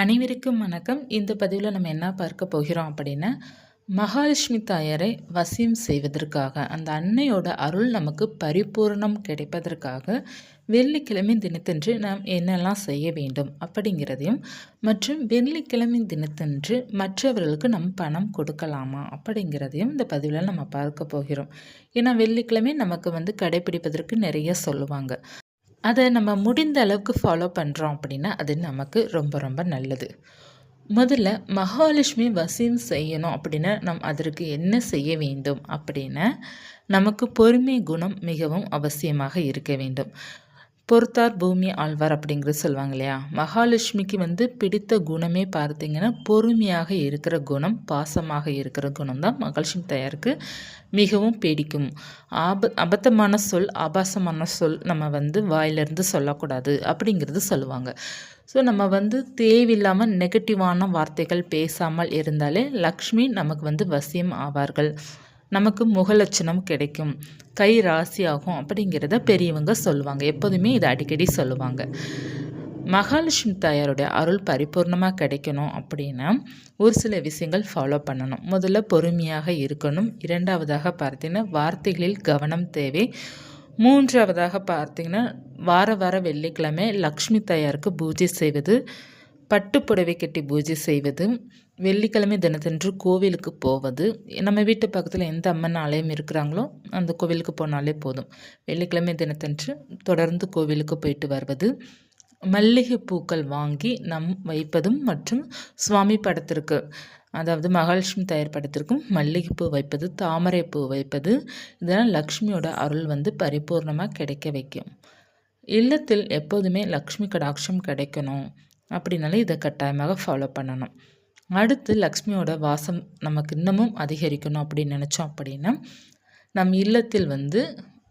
அனைவருக்கும் வணக்கம். இந்த பதிவில் நம்ம என்ன பார்க்க போகிறோம் அப்படின்னா மகாலட்சுமி தாயாரை வசியம் செய்வதற்காக அந்த அன்னையோட அருள் நமக்கு பரிபூர்ணம் கிடைப்பதற்காக வெள்ளிக்கிழமை தினத்தன்று நாம் என்னெல்லாம் செய்ய வேண்டும் அப்படிங்கிறதையும் மற்றும் வெள்ளிக்கிழமை தினத்தன்று மற்றவர்களுக்கு நம் பணம் கொடுக்கலாமா அப்படிங்கிறதையும் இந்த பதிவில் நம்ம பார்க்க போகிறோம். ஏன்னா வெள்ளிக்கிழமை நமக்கு வந்து கடைபிடிப்பதற்கு நிறைய சொல்லுவாங்க. அதை நம்ம முடிந்த அளவுக்கு ஃபாலோ பண்ணுறோம் அப்படின்னா அது நமக்கு ரொம்ப ரொம்ப நல்லது. முதல்ல மகாலட்சுமி வசியம் செய்யணும் அப்படின்னா நம் அதற்கு என்ன செய்ய வேண்டும் அப்படின்னா நமக்கு பொறுமை குணம் மிகவும் அவசியமாக இருக்க வேண்டும். பொறுத்தார் பூமி ஆழ்வார் அப்படிங்கிறது சொல்லுவாங்க இல்லையா? மகாலட்சுமிக்கு வந்து பிடித்த குணமே பார்த்தீங்கன்னா பொறுமையாக இருக்கிற குணம் பாசமாக இருக்கிற குணம் தான் மகாலட்சுமி தயாருக்கு மிகவும் பிடிக்கும். ஆப அபத்தமான சொல் ஆபாசமான சொல் நம்ம வந்து வாயிலிருந்து சொல்லக்கூடாது அப்படிங்கிறது சொல்லுவாங்க. ஸோ நம்ம வந்து தேவையில்லாமல் நெகட்டிவான வார்த்தைகள் பேசாமல் இருந்தாலே லக்ஷ்மி நமக்கு வந்து வசியம் ஆவார்கள். நமக்கு முகலட்சணம் கிடைக்கும். கை ராசி ஆகும் அப்படிங்கிறத பெரியவங்க சொல்லுவாங்க. எப்போதுமே இதை அடிக்கடி சொல்லுவாங்க. மகாலட்சுமி தாயாருடைய அருள் பரிபூர்ணமாக கிடைக்கணும் அப்படின்னா ஒரு சில விஷயங்கள் ஃபாலோ பண்ணணும். முதல்ல பொறுமையாக இருக்கணும். இரண்டாவதாக பார்த்தீங்கன்னா வார்த்தைகளில் கவனம் தேவை. மூன்றாவதாக பார்த்தீங்கன்னா வார வார வெள்ளிக்கிழமை லக்ஷ்மி தாயாருக்கு பூஜை செய்வது. பட்டு புடவை கட்டி பூஜை செய்வது வெள்ளிக்கிழமை தினத்தன்று கோவிலுக்கு போவது. நம்ம வீட்டு பக்கத்தில் எந்த அம்மன் ஆலயம் இருக்கிறாங்களோ அந்த கோவிலுக்கு போனாலே போதும். வெள்ளிக்கிழமை தினத்தன்று தொடர்ந்து கோவிலுக்கு போயிட்டு வருவது. மல்லிகை பூக்கள் வாங்கி நம் வைப்பதும் மற்றும் சுவாமி படத்திற்கு அதாவது மகாலட்சுமி தயார் படத்திற்கும் மல்லிகைப்பூ வைப்பது தாமரை பூ வைப்பது இதெல்லாம் லக்ஷ்மியோட அருள் வந்து பரிபூர்ணமாக கிடைக்க வைக்கும். இல்லத்தில் எப்போதுமே லக்ஷ்மி கடாட்சம் கிடைக்கணும். அப்படின்னாலே இதை கட்டாயமாக ஃபாலோ பண்ணணும். அடுத்து லக்ஷ்மியோட வாசம் நமக்கு இன்னமும் அதிகரிக்கணும் அப்படின்னு நினச்சோம் அப்படின்னா நம் இல்லத்தில் வந்து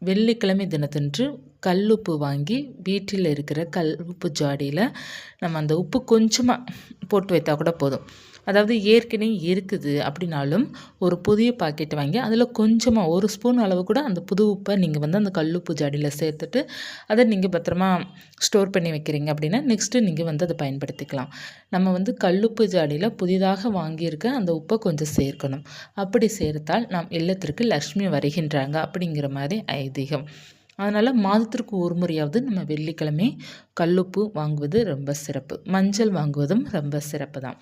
வெள்ளிக்கிழமை தினத்தன்று கல் உப்பு வாங்கி வீட்டில் இருக்கிற கல் உப்பு ஜாடியில் நம்ம அந்த உப்பு கொஞ்சமாக போட்டு வைத்தா கூட போதும். அதாவது ஏற்கனவே இருக்குது அப்படின்னாலும் ஒரு புதிய பாக்கெட் வாங்கி அதில் கொஞ்சமாக ஒரு ஸ்பூன் அளவு கூட அந்த புது உப்பை நீங்கள் வந்து அந்த கல்லுப்பு ஜாடியில் சேர்த்துட்டு அதை நீங்கள் பத்திரமா ஸ்டோர் பண்ணி வைக்கிறீங்க அப்படின்னா நெக்ஸ்ட்டு நீங்கள் வந்து அதை பயன்படுத்திக்கலாம். நம்ம வந்து கல்லுப்பு ஜாடியில் புதிதாக வாங்கியிருக்க அந்த உப்பை கொஞ்சம் சேர்க்கணும். அப்படி சேர்த்தால் நாம் இல்லத்திற்கு லக்ஷ்மி வருகின்றாங்க அப்படிங்கிற மாதிரி ஐதீகம். அதனால் மாதத்திற்கு ஒரு முறையாவது நம்ம வெள்ளிக்கிழமை கல்லுப்பு வாங்குவது ரொம்ப சிறப்பு. மஞ்சள் வாங்குவதும் ரொம்ப சிறப்பு தான்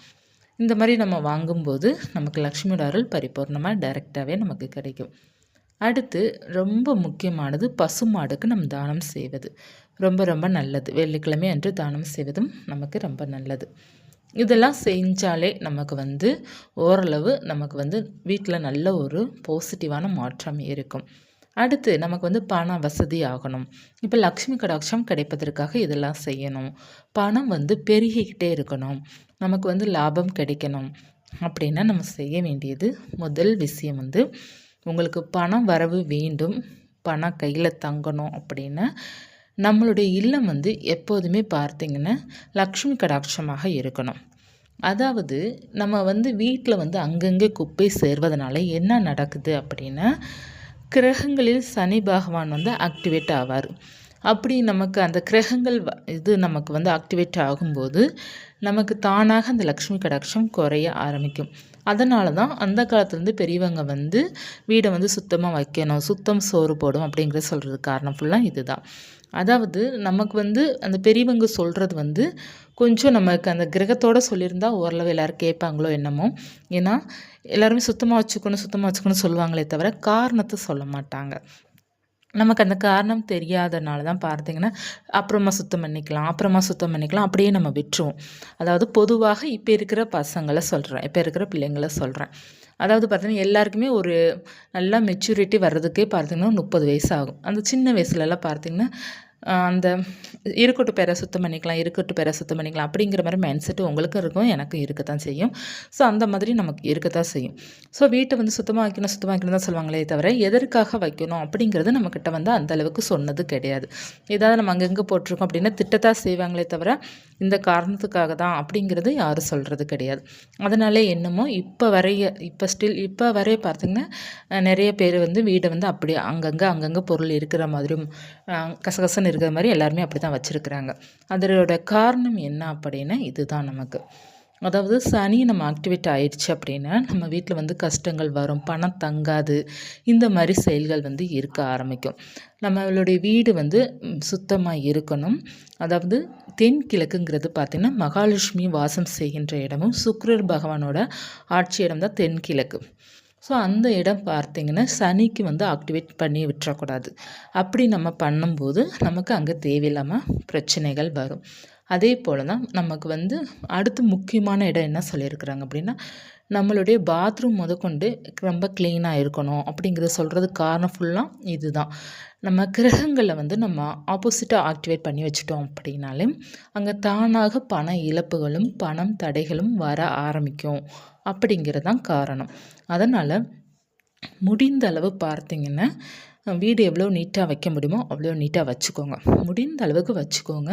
இந்த மாதிரி நம்ம வாங்கும்போது நமக்கு லக்ஷ்மியோட அருள் பரிபூர்ணமாக டைரெக்டாகவே நமக்கு கிடைக்கும். அடுத்து ரொம்ப முக்கியமானது பசுமாடுக்கு நம்ம தானம் செய்வது. ரொம்ப ரொம்ப நல்லது. வெள்ளிக்கிழமை அன்று தானம் செய்வதும் நமக்கு ரொம்ப நல்லது. இதெல்லாம் செஞ்சாலே நமக்கு வந்து ஓரளவு நமக்கு வந்து வீட்டில் நல்ல ஒரு பாசிட்டிவான மாற்றம் இருக்கும். அடுத்து நமக்கு வந்து பண வசதி ஆகணும். இப்போ லக்ஷ்மி கடாட்சம் கிடைப்பதற்காக இதெல்லாம் செய்யணும். பணம் வந்து பெருகிக்கிட்டே இருக்கணும். நமக்கு வந்து லாபம் கிடைக்கணும். அப்படின்னா நம்ம செய்ய வேண்டியது முதல் விஷயம் வந்து உங்களுக்கு பணம் வரவு வேண்டும். பணம் கையில் தங்கணும் அப்படின்னா நம்மளுடைய இல்லம் வந்து எப்போதுமே பார்த்திங்கன்னா லக்ஷ்மி கடாட்சமாக இருக்கணும். அதாவது நம்ம வந்து வீட்டில் வந்து அங்கங்கே குப்பை சேர்வதனால என்ன நடக்குது அப்படின்னா கிரகங்களில் சனி பகவான் வந்து ஆக்டிவேட் ஆவார். அப்படி நமக்கு அந்த கிரகங்கள் இது நமக்கு வந்து ஆக்டிவேட் ஆகும்போது நமக்கு தானாக அந்த லக்ஷ்மி கடாட்சம் குறைய ஆரம்பிக்கும். அதனால தான் அந்த காலத்துலேருந்து பெரியவங்க வந்து வீடை வந்து சுத்தமாக வைக்கணும் சுத்தம் சோறு போடும் அப்படிங்கிற சொல்கிறது காரணம் ஃபுல்லாக இதுதான். அதாவது நமக்கு வந்து அந்த பெரியவங்க சொல்கிறது வந்து கொஞ்சம் நமக்கு அந்த கிரகத்தோடு சொல்லியிருந்தால் ஓரளவு எல்லோரும் கேட்பாங்களோ என்னமோ. ஏன்னா எல்லாருமே சுத்தமாக வச்சுக்கணும் சுத்தமாக வச்சுக்கணும் சொல்லுவாங்களே தவிர காரணத்தை சொல்ல மாட்டாங்க. நமக்கு அந்த காரணம் தெரியாதனால தான் பார்த்தீங்கன்னா அப்புறமா சுத்தம் பண்ணிக்கலாம் அப்புறமா சுத்தம் பண்ணிக்கலாம் அப்படியே நம்ம விட்டுருவோம். அதாவது பொதுவாக இப்போ இருக்கிற பசங்களை சொல்கிறேன் இப்போ இருக்கிற பிள்ளைங்களை சொல்கிறேன் அதாவது பார்த்தீங்கன்னா எல்லாருக்குமே ஒரு நல்லா மெச்சூரிட்டி வர்றதுக்கே பார்த்தீங்கன்னா முப்பது வயசு ஆகும். அந்த சின்ன வயசுலலாம் பார்த்தீங்கன்னா அந்த இருக்கட்டு பேரை சுத்தம் பண்ணிக்கலாம் இருக்கட்டு பேரை சுத்தம் பண்ணிக்கலாம் அப்படிங்கிற மாதிரி மைண்ட் செட்டு உங்களுக்கும் இருக்கும் எனக்கும் இருக்கத்தான் செய்யும். ஸோ அந்த மாதிரி நமக்கு இருக்கத்தான் செய்யும். ஸோ வீட்டை வந்து சுத்தமாக வைக்கணும் சுத்தமாக வைக்கணும் தான் சொல்லுவாங்களே தவிர எதற்காக வைக்கணும் அப்படிங்கிறது நம்மக்கிட்ட வந்து அந்த அளவுக்கு சொன்னது கிடையாது. ஏதாவது நம்ம அங்கங்கே போட்டிருக்கோம் அப்படின்னா திட்டத்தான் செய்வாங்களே தவிர இந்த காரணத்துக்காக தான் அப்படிங்கிறது யாரும் சொல்கிறது கிடையாது. அதனாலே என்னமோ இப்போ வரைய இப்போ ஸ்டில் இப்போ வரைய பார்த்திங்கன்னா நிறைய பேர் வந்து வீடை வந்து அப்படி அங்கங்கே அங்கங்கே பொருள் இருக்கிற மாதிரியும் கசகசன்னு இருக்கிற மாதிரி எல்லாருமே அப்படி தான் வச்சுருக்குறாங்க. அதனோட காரணம் என்ன அப்படின்னா இதுதான் நமக்கு. அதாவது சனி நம்ம ஆக்டிவேட் ஆயிடுச்சு அப்படின்னா நம்ம வீட்டில் வந்து கஷ்டங்கள் வரும் பணம் தங்காது இந்த மாதிரி செயல்கள் வந்து இருக்க ஆரம்பிக்கும். நம்மளுடைய வீடு வந்து சுத்தமாக இருக்கணும். அதாவது தென்கிழக்குங்கிறது பார்த்திங்கன்னா மகாலட்சுமி வாசம் செய்கின்ற இடமும் சுக்ரர் பகவானோட ஆட்சி இடம் தான் தென்கிழக்கு ஸோ அந்த இடம் பார்த்திங்கன்னா சனிக்கு வந்து ஆக்டிவேட் பண்ணி விட்டுறக்கூடாது. அப்படி நம்ம பண்ணும்போது நமக்கு அங்கே தேவையில்லாமல் பிரச்சனைகள் வரும். அதே போல் தான் நமக்கு வந்து அடுத்து முக்கியமான இடம் என்ன சொல்லியிருக்கிறாங்க அப்படின்னா நம்மளுடைய பாத்ரூம் முதற்கொண்டு ரொம்ப க்ளீனாக இருக்கணும் அப்படிங்கிறத சொல்கிறதுக்கு காரணம் ஃபுல்லாக இதுதான். நம்ம கிரகங்களை வந்து நம்ம ஆப்போசிட்டாக ஆக்டிவேட் பண்ணி வச்சுட்டோம் அப்படின்னாலே அங்கே தானாக பண இழப்புகளும் பணம் தடைகளும் வர ஆரம்பிக்கும் அப்படிங்கிறது தான் காரணம். அதனால் முடிந்த அளவு பார்த்தீங்கன்னா வீடு எவ்வளோ நீட்டாக வைக்க முடியுமோ அவ்வளோ நீட்டாக வச்சுக்கோங்க. முடிந்த அளவுக்கு வச்சுக்கோங்க.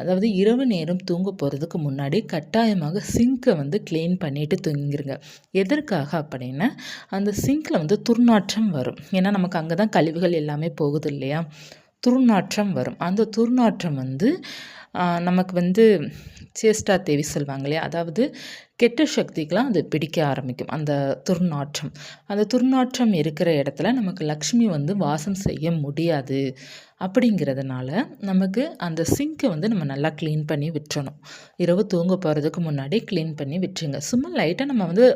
அதாவது இரவு நேரம் தூங்க போகிறதுக்கு முன்னாடி கட்டாயமாக சிங்க்கை வந்து க்ளீன் பண்ணிவிட்டு தூங்கிருங்க. எதற்காக அப்படின்னா அந்த சிங்க்கில் வந்து துர்நாற்றம் வரும். ஏன்னா நமக்கு அங்கே தான் கழிவுகள் எல்லாமே போகுது இல்லையா? துர்நாற்றம் வரும். அந்த துர்நாற்றம் வந்து நமக்கு வந்து சேஷ்டா தேவி சொல்லுவாங்க இல்லையா? அதாவது கெட்ட சக்திக்கெலாம் அது பிடிக்க ஆரம்பிக்கும். அந்த துர்நாற்றம். அந்த துர்நாற்றம் இருக்கிற இடத்துல நமக்கு லக்ஷ்மி வந்து வாசம் செய்ய முடியாது. அப்படிங்கிறதுனால நமக்கு அந்த சிங்க்கை வந்து நம்ம நல்லா க்ளீன் பண்ணி விட்டுறணும். இரவு தூங்க போகிறதுக்கு முன்னாடி க்ளீன் பண்ணி விட்டுருங்க. சும்மா லைட்டாக நம்ம வந்து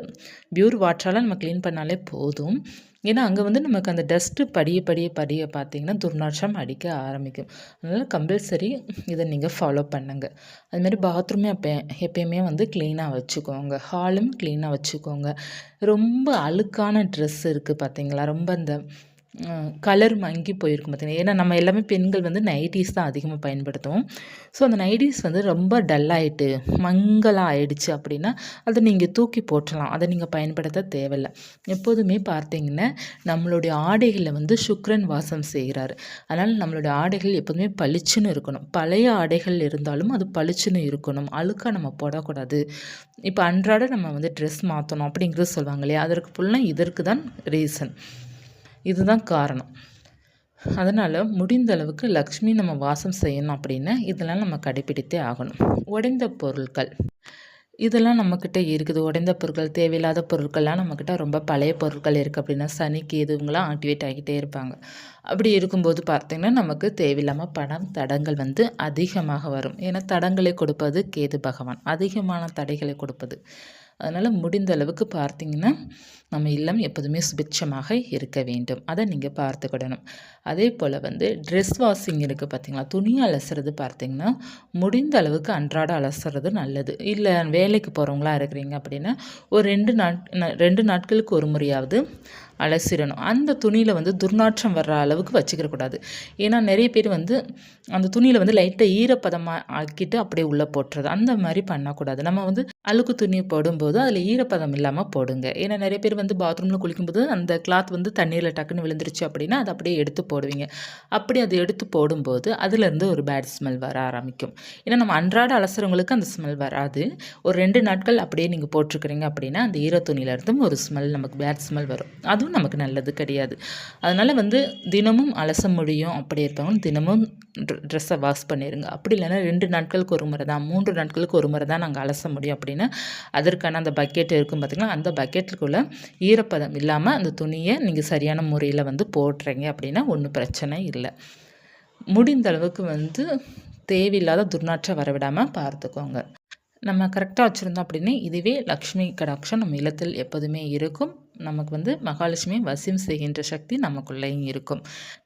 பியூர் வாட்டரால் நம்ம க்ளீன் பண்ணாலே போதும். ஏன்னா அங்கே வந்து நமக்கு அந்த டஸ்ட்டு படிய படிய படிய பார்த்தீங்கன்னா துர்நாற்றம் அடிக்க ஆரம்பிக்கும். அதனால் கம்பல்சரி இதை நீங்கள் ஃபாலோ பண்ணுங்க. அதுமாதிரி பாத்ரூமே அப்போ எப்பயுமே வந்து க்ளீனாக வச்சுக்கோங்க. ஹாலும் க்ளீனாக வச்சுக்கோங்க. ரொம்ப அழுக்கான ட்ரெஸ் இருக்குது பார்த்தீங்களா ரொம்ப இந்த கலர் மங்கி போயிருக்கும் பார்த்தீங்கன்னா ஏன்னா நம்ம எல்லாமே பெண்கள் வந்து நைட்டிஸ் தான் அதிகமாக பயன்படுத்துவோம். ஸோ அந்த நைட்டிஸ் வந்து ரொம்ப டல்லாயிட்டு மங்கலாக ஆயிடுச்சு அப்படின்னா அதை நீங்கள் தூக்கி போட்டுடலாம் அதை நீங்கள் பயன்படுத்த தேவையில்லை. எப்போதுமே பார்த்தீங்கன்னா நம்மளுடைய ஆடைகளில் வந்து சுக்ரன் வாசம் செய்கிறாரு. அதனால் நம்மளுடைய ஆடைகள் எப்போதுமே பளிச்சுன்னு இருக்கணும். பழைய ஆடைகள் இருந்தாலும் அது பளிச்சுன்னு இருக்கணும். அழுக்காக நம்ம போடக்கூடாது. இப்போ அன்றாட நம்ம வந்து ட்ரெஸ் மாற்றணும் அப்படிங்கிறது சொல்லுவாங்க இல்லையா? அதற்கு ஃபுல்லாக இதற்கு தான் ரீசன் இதுதான் காரணம். அதனால் முடிந்த அளவுக்கு லக்ஷ்மி நம்ம வாசம் செய்யணும் அப்படின்னா இதெல்லாம் நம்ம கடைப்பிடித்தே ஆகணும். உடைந்த பொருட்கள். இதெல்லாம் நம்மக்கிட்ட இருக்குது. உடைந்த பொருட்கள் தேவையில்லாத பொருட்கள்லாம் நம்மக்கிட்ட ரொம்ப பழைய பொருட்கள் இருக்குது அப்படின்னா சனி எதுவுங்களாம் ஆக்டிவேட் ஆகிட்டே இருப்பாங்க. அப்படி இருக்கும்போது பார்த்திங்கன்னா நமக்கு தேவையில்லாமல் பணம் தடங்கள் வந்து அதிகமாக வரும். ஏன்னா தடங்களை கொடுப்பது கேது பகவான். அதிகமான தடைகளை கொடுப்பது. அதனால் முடிந்த அளவுக்கு பார்த்தீங்கன்னா நம்ம இல்லம் எப்போதுமே சுபிட்சமாக இருக்க வேண்டும். அதை நீங்கள் பார்த்துக்கிடணும். அதே போல் வந்து ட்ரெஸ் வாஷிங் இருக்குது பார்த்தீங்களா? துணி அலசுறது பார்த்தீங்கன்னா முடிந்த அளவுக்கு அன்றாட அலசுறது நல்லது. இல்லை வேலைக்கு போகிறவங்களா இருக்கிறீங்க அப்படின்னா ஒரு ரெண்டு நாட் ரெண்டு நாட்களுக்கு ஒரு முறையாவது அலசிடணும். அந்த துணியில் வந்து துர்நாற்றம் வர்ற அளவுக்கு வச்சுக்கிறக்கூடாது ஏன்னா நிறைய பேர் வந்து அந்த துணியில் வந்து லைட்டாக ஈரப்பதமாக ஆக்கிட்டு அப்படியே உள்ளே போட்டுறது. அந்த மாதிரி பண்ணக்கூடாது நம்ம வந்து அழுக்கு துணி போடும்போது அதில் ஈரப்பதம் இல்லாமல் போடுங்க. ஏன்னா நிறைய பேர் வந்து பாத்ரூமில் குளிக்கும்போது அந்த கிளாத் வந்து தண்ணீரில் டக்குன்னு விழுந்துருச்சு அப்படின்னா அதை அப்படியே எடுத்து போடுவீங்க. அப்படி அதை எடுத்து போடும்போது அதுலேருந்து ஒரு பேட் ஸ்மெல் வர ஆரம்பிக்கும். ஏன்னா நம்ம அன்றாட அலசுறவங்களுக்கு அந்த ஸ்மெல் வராது. ஒரு ரெண்டு நாட்கள் அப்படியே நீங்கள் போட்டிருக்கிறீங்க அப்படின்னா அந்த ஈர துணியிலேருந்தும் ஒரு ஸ்மெல் நமக்கு பேட் ஸ்மெல் வரும். அதுவும் நமக்கு நல்லது கிடையாது. அதனால் வந்து தினமும் அலச முடியும். அப்படி இருப்பாங்க. தினமும் ட்ரெஸ்ஸை வாஷ் பண்ணிடுங்க அப்படி இல்லைன்னா ரெண்டு நாட்களுக்கு ஒரு முறை தான் மூன்று நாட்களுக்கு ஒரு முறை தான் நாங்கள் அலச முடியும் அப்படின்னா அதற்கான அந்த பக்கெட் இருக்கும் பார்த்திங்கன்னா அந்த பக்கெட்டுக்குள்ளே ஈரப்பதம் இல்லாமல் அந்த துணியை நீங்கள் சரியான முறையில் வந்து போடுறீங்க அப்படின்னா ஒன்றும் பிரச்சனை இல்லை. முடிந்த அளவுக்கு வந்து தேவையில்லாத துர்நாற்றம் வரவிடாமல் பார்த்துக்கோங்க. நம்ம கரெக்டாக வச்சுருந்தோம் அப்படின்னா இதுவே லக்ஷ்மி கடாட்சம் நம்ம இல்லத்தில் எப்போதுமே இருக்கும். நமக்கு வந்து மகாலட்சுமி வசியம் செய்கின்ற சக்தி நமக்குள்ளேயும் இருக்கும்.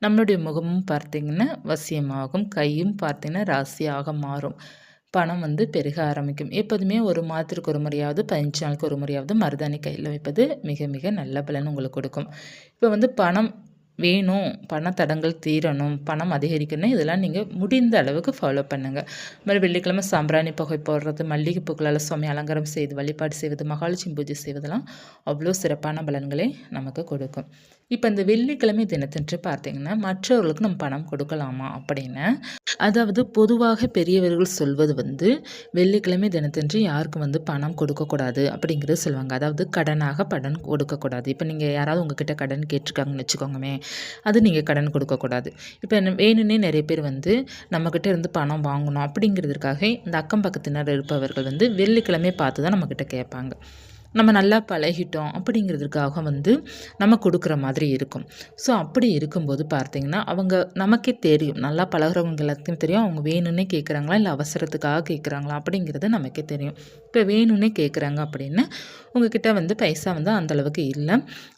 நம்மளுடைய முகமும் பார்த்திங்கன்னா வசியமாகும். கையும் பார்த்திங்கன்னா ராசியாக மாறும். பணம் வந்து பெருக ஆரம்பிக்கும். எப்போதுமே ஒரு மாதத்திற்கு ஒரு முறையாவது பதினஞ்சு நாளுக்கு ஒரு முறையாவது மருதாணி கையில் வைப்பது மிக மிக நல்ல பலன் உங்களுக்கு கொடுக்கும். இப்போ வந்து பணம் வேணும் பண தடங்கள் தீரணும் பணம் அதிகரிக்கணும் இதெல்லாம் நீங்கள் முடிந்த அளவுக்கு ஃபாலோ பண்ணுங்கள் மாதிரி வெள்ளிக்கிழமை சாம்பிராணி புகை போடுறது மல்லிகை பூக்களால் சுவாமி அலங்காரம் செய்து வழிபாடு செய்வது மகாலட்சுமி பூஜை செய்வதெல்லாம் அவ்வளோ சிறப்பான பலன்களை நமக்கு கொடுக்கும். இப்போ இந்த வெள்ளிக்கிழமை தினத்தன்று பார்த்தீங்கன்னா மற்றவர்களுக்கு நம்ம பணம் கொடுக்கலாமா அப்படின்னு? அதாவது பொதுவாக பெரியவர்கள் சொல்வது வந்து வெள்ளிக்கிழமை தினத்தன்று யாருக்கும் வந்து பணம் கொடுக்கக்கூடாது அப்படிங்கிறது சொல்லுவாங்க. அதாவது கடனாக படன் கொடுக்கக்கூடாது. இப்போ நீங்கள் யாராவது உங்ககிட்ட கடன் கேட்டிருக்காங்கன்னு வச்சுக்கோங்கமே அது நீங்கள் கடன் கொடுக்கக்கூடாது. இப்போ வேணும்னே நிறைய பேர் வந்து நம்மக்கிட்ட இருந்து பணம் வாங்கணும் அப்படிங்கிறதுக்காக இந்த அக்கம் பக்கத்தினர் இருப்பவர்கள் வந்து வெள்ளிக்கிழமை பார்த்து தான் நம்மக்கிட்ட கேட்பாங்க. நம்ம நல்லா பழகிட்டோம் அப்படிங்கிறதுக்காக வந்து நம்ம கொடுக்குற மாதிரி இருக்கும். ஸோ அப்படி இருக்கும்போது பார்த்திங்கன்னா அவங்க நமக்கே தெரியும். நல்லா பழகிறவங்க எல்லாத்துக்கும் தெரியும். அவங்க வேணும்னே கேட்குறாங்களா? இல்லை அவசரத்துக்காக கேட்குறாங்களா? அப்படிங்கிறது நமக்கே தெரியும். இப்போ வேணும்னே கேட்குறாங்க அப்படின்னு உங்ககிட்ட வந்து பைசா வந்து அந்தளவுக்கு இல்லை.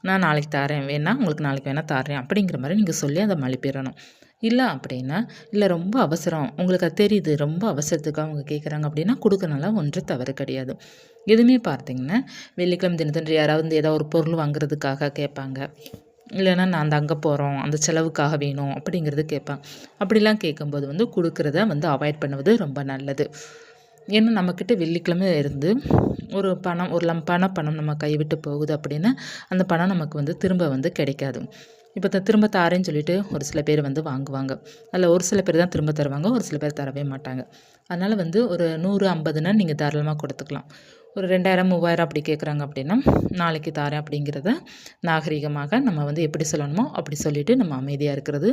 நான் நாளைக்கு தரேன். வேணா உங்களுக்கு நாளைக்கு வேணால் தரேன் அப்படிங்கிற மாதிரி நீங்கள் சொல்லி அதை மலிப்பிடணும். இல்லை அப்படின்னா இல்லை ரொம்ப அவசரம். உங்களுக்கு அது தெரியுது ரொம்ப அவசரத்துக்காக அவங்க கேட்குறாங்க அப்படின்னா கொடுக்கறனால ஒன்றும் தவறு கிடையாது. எதுவுமே பார்த்தீங்கன்னா வெள்ளிக்கிழமை தினத்தன்று யாராவது வந்து ஏதாவது ஒரு பொருள் வாங்குறதுக்காக கேட்பாங்க. இல்லைன்னா நான் அந்த அங்கே போகிறோம் அந்த செலவுக்காக வேணும் அப்படிங்கிறது கேட்பேன் அப்படிலாம் கேட்கும்போது வந்து கொடுக்குறத வந்து அவாய்ட் பண்ணுவது ரொம்ப நல்லது. ஏன்னா நம்மக்கிட்ட வெள்ளிக்கிழமை இருந்து ஒரு பணம் ஒரு லம் பண பணம் நம்ம கைவிட்டு போகுது அப்படின்னா அந்த பணம் நமக்கு வந்து திரும்ப வந்து கிடைக்காது. இப்போ திரும்ப தாரேன்னு சொல்லிட்டு ஒரு சில பேர் வந்து வாங்குவாங்க. அதில் ஒரு சில பேர் தான் திரும்ப தருவாங்க ஒரு சில பேர் தரவே மாட்டாங்க. அதனால் வந்து ஒரு நூறு ஐம்பதுனா நீங்கள் தாராளமாக கொடுத்துக்கலாம். ஒரு ரெண்டாயிரம் மூவாயிரம் அப்படி கேட்குறாங்க அப்படின்னா நாளைக்கு தாரேன் அப்படிங்கிறத நாகரிகமாக நம்ம வந்து எப்படி சொல்லணுமோ அப்படி சொல்லிவிட்டு நம்ம அமைதியாக இருக்கிறது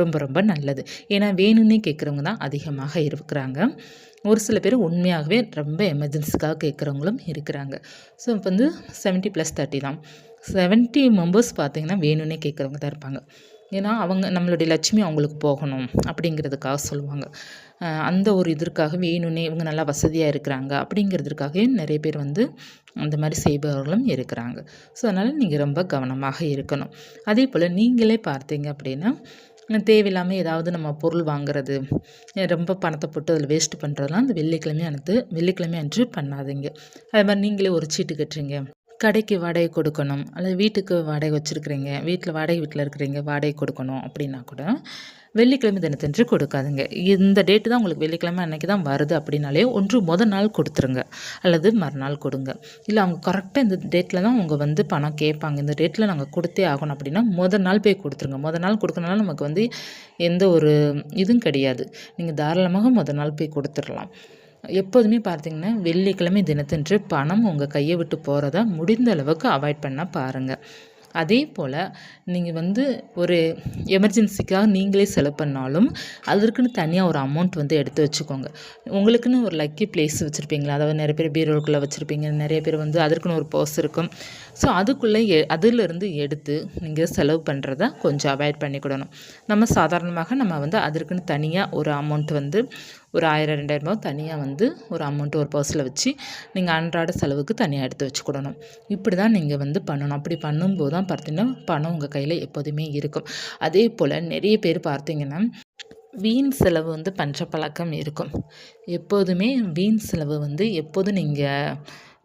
ரொம்ப ரொம்ப நல்லது. ஏன்னா வேணும்னே கேட்குறவங்க தான் அதிகமாக இருக்கிறாங்க. ஒரு சில பேர் உண்மையாகவே ரொம்ப எமர்ஜென்சிக்காக கேட்குறவங்களும் இருக்கிறாங்க. ஸோ இப்போ வந்து செவன்ட்டி ப்ளஸ் தேர்ட்டி தான். செவன்ட்டி மெம்பர்ஸ் பார்த்திங்கன்னா வேணும்னே கேட்குறவங்க தான் இருப்பாங்க. ஏன்னா அவங்க நம்மளுடைய லட்சுமி அவங்களுக்கு போகணும் அப்படிங்கிறதுக்காக சொல்லுவாங்க. அந்த ஒரு இதற்காக வேணும்னே இவங்க நல்லா வசதியாக இருக்கிறாங்க அப்படிங்கிறதுக்காகவே நிறைய பேர் வந்து அந்த மாதிரி செய்பவர்களும் இருக்கிறாங்க. ஸோ அதனால் நீங்கள் ரொம்ப கவனமாக இருக்கணும். அதே போல் நீங்களே பார்த்தீங்க அப்படின்னா தேவையில்லாமல் ஏதாவது நம்ம பொருள் வாங்குறது ரொம்ப பணத்தை போட்டு அதில் வேஸ்ட் பண்ணுறதுலாம் அந்த வெள்ளிக்கிழமை அனுத்து வெள்ளிக்கிழமை அன்று பண்ணாதீங்க. அது மாதிரி நீங்களே ஒரு சீட்டு கட்டுறீங்க. கடைக்கு வாடகை கொடுக்கணும். அல்லது வீட்டுக்கு வாடகை வச்சுருக்குறீங்க. வீட்டில் வாடகை வீட்டில் இருக்கிறீங்க. வாடகை கொடுக்கணும் அப்படின்னா கூட வெள்ளிக்கிழமை தினத்தன்று கொடுக்காதுங்க. இந்த டேட்டு தான் உங்களுக்கு வெள்ளிக்கிழமை அன்றைக்கி தான் வருது அப்படின்னாலே ஒன்று மொதல் நாள் கொடுத்துருங்க. அல்லது மறுநாள் கொடுங்க. இல்லை அவங்க கரெக்டாக இந்த டேட்டில் தான் அவங்க வந்து பணம் கேட்பாங்க. இந்த டேட்டில் நாங்கள் கொடுத்தே ஆகணும் அப்படின்னா மொதல் நாள் போய் கொடுத்துருங்க. மொதல் நாள் கொடுக்கறனால நமக்கு வந்து எந்த ஒரு இதுவும் கிடையாது. நீங்கள் தாராளமாக மொதல் நாள் போய் கொடுத்துடலாம். எப்போதுமே பார்த்தீங்கன்னா வெள்ளிக்கிழமை தினத்தன்று பணம் உங்கள் கையை விட்டு போகிறத முடிந்த அளவுக்கு அவாய்ட் பண்ண பாருங்கள் அதே போல் நீங்கள் வந்து ஒரு எமர்ஜென்சிக்காக நீங்களே செலவு பண்ணாலும் அதற்குன்னு தனியாக ஒரு அமௌண்ட் வந்து எடுத்து வச்சுக்கோங்க. உங்களுக்குன்னு ஒரு லக்கி பிளேஸ் வச்சுருப்பீங்களா? அதாவது நிறைய பேர் பீரோக்குள்ளே வச்சுருப்பீங்க. நிறைய பேர் வந்து அதற்குன்னு ஒரு பர்ஸ் இருக்கும். ஸோ அதுக்குள்ளே எ அதிலிருந்து எடுத்து நீங்கள் செலவு பண்ணுறத கொஞ்சம் அவாய்ட் பண்ணிக்கிடணும் நம்ம சாதாரணமாக நம்ம வந்து அதற்குன்னு தனியாக ஒரு அமௌண்ட் வந்து ஒரு ஆயிரம் ரெண்டாயிரரூபா தனியாக வந்து ஒரு அமௌண்ட்டு ஒரு பர்ஸில் வச்சு நீங்கள் அன்றாட செலவுக்கு தனியாக எடுத்து வச்சுக்கிடணும் இப்படி தான் நீங்கள் வந்து பண்ணணும். அப்படி பண்ணும்போது தான் பார்த்தீங்கன்னா பணம் உங்கள் கையில் எப்போதுமே இருக்கும். அதே போல் நிறைய பேர் பார்த்தீங்கன்னா வீண் செலவு வந்து பஞ்ச பழக்கம் இருக்கும். எப்போதுமே வீண் செலவு வந்து எப்போதும் நீங்கள்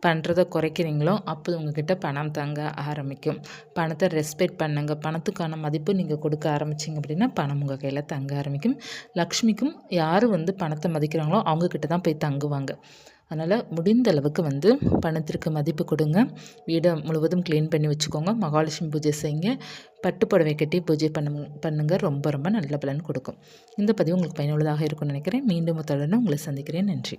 பண்ணுறத குறைக்கிறீங்களோ அப்போ உங்ககிட்ட பணம் தங்க ஆரம்பிக்கும். பணத்தை ரெஸ்பெக்ட் பண்ணுங்கள் பணத்துக்கான மதிப்பு நீங்கள் கொடுக்க ஆரம்பிச்சிங்க அப்படின்னா பணம் உங்கள் கையில் தங்க ஆரம்பிக்கும். லக்ஷ்மிக்கும் யார் வந்து பணத்தை மதிக்கிறாங்களோ அவங்கக்கிட்ட தான் போய் தங்குவாங்க. அதனால் முடிந்த அளவுக்கு வந்து பணத்திற்கு மதிப்பு கொடுங்க. வீடை முழுவதும் க்ளீன் பண்ணி வச்சுக்கோங்க. மகாலட்சுமி பூஜை செய்யுங்க. பட்டு புடவை கட்டி பூஜை பண்ணு பண்ணுங்கள் ரொம்ப ரொம்ப நல்ல பலன் கொடுக்கும். இந்த பதிவு உங்களுக்கு பயனுள்ளதாக இருக்கும்னு நினைக்கிறேன். மீண்டும் தொடர்ந்து உங்களை சந்திக்கிறேன். நன்றி.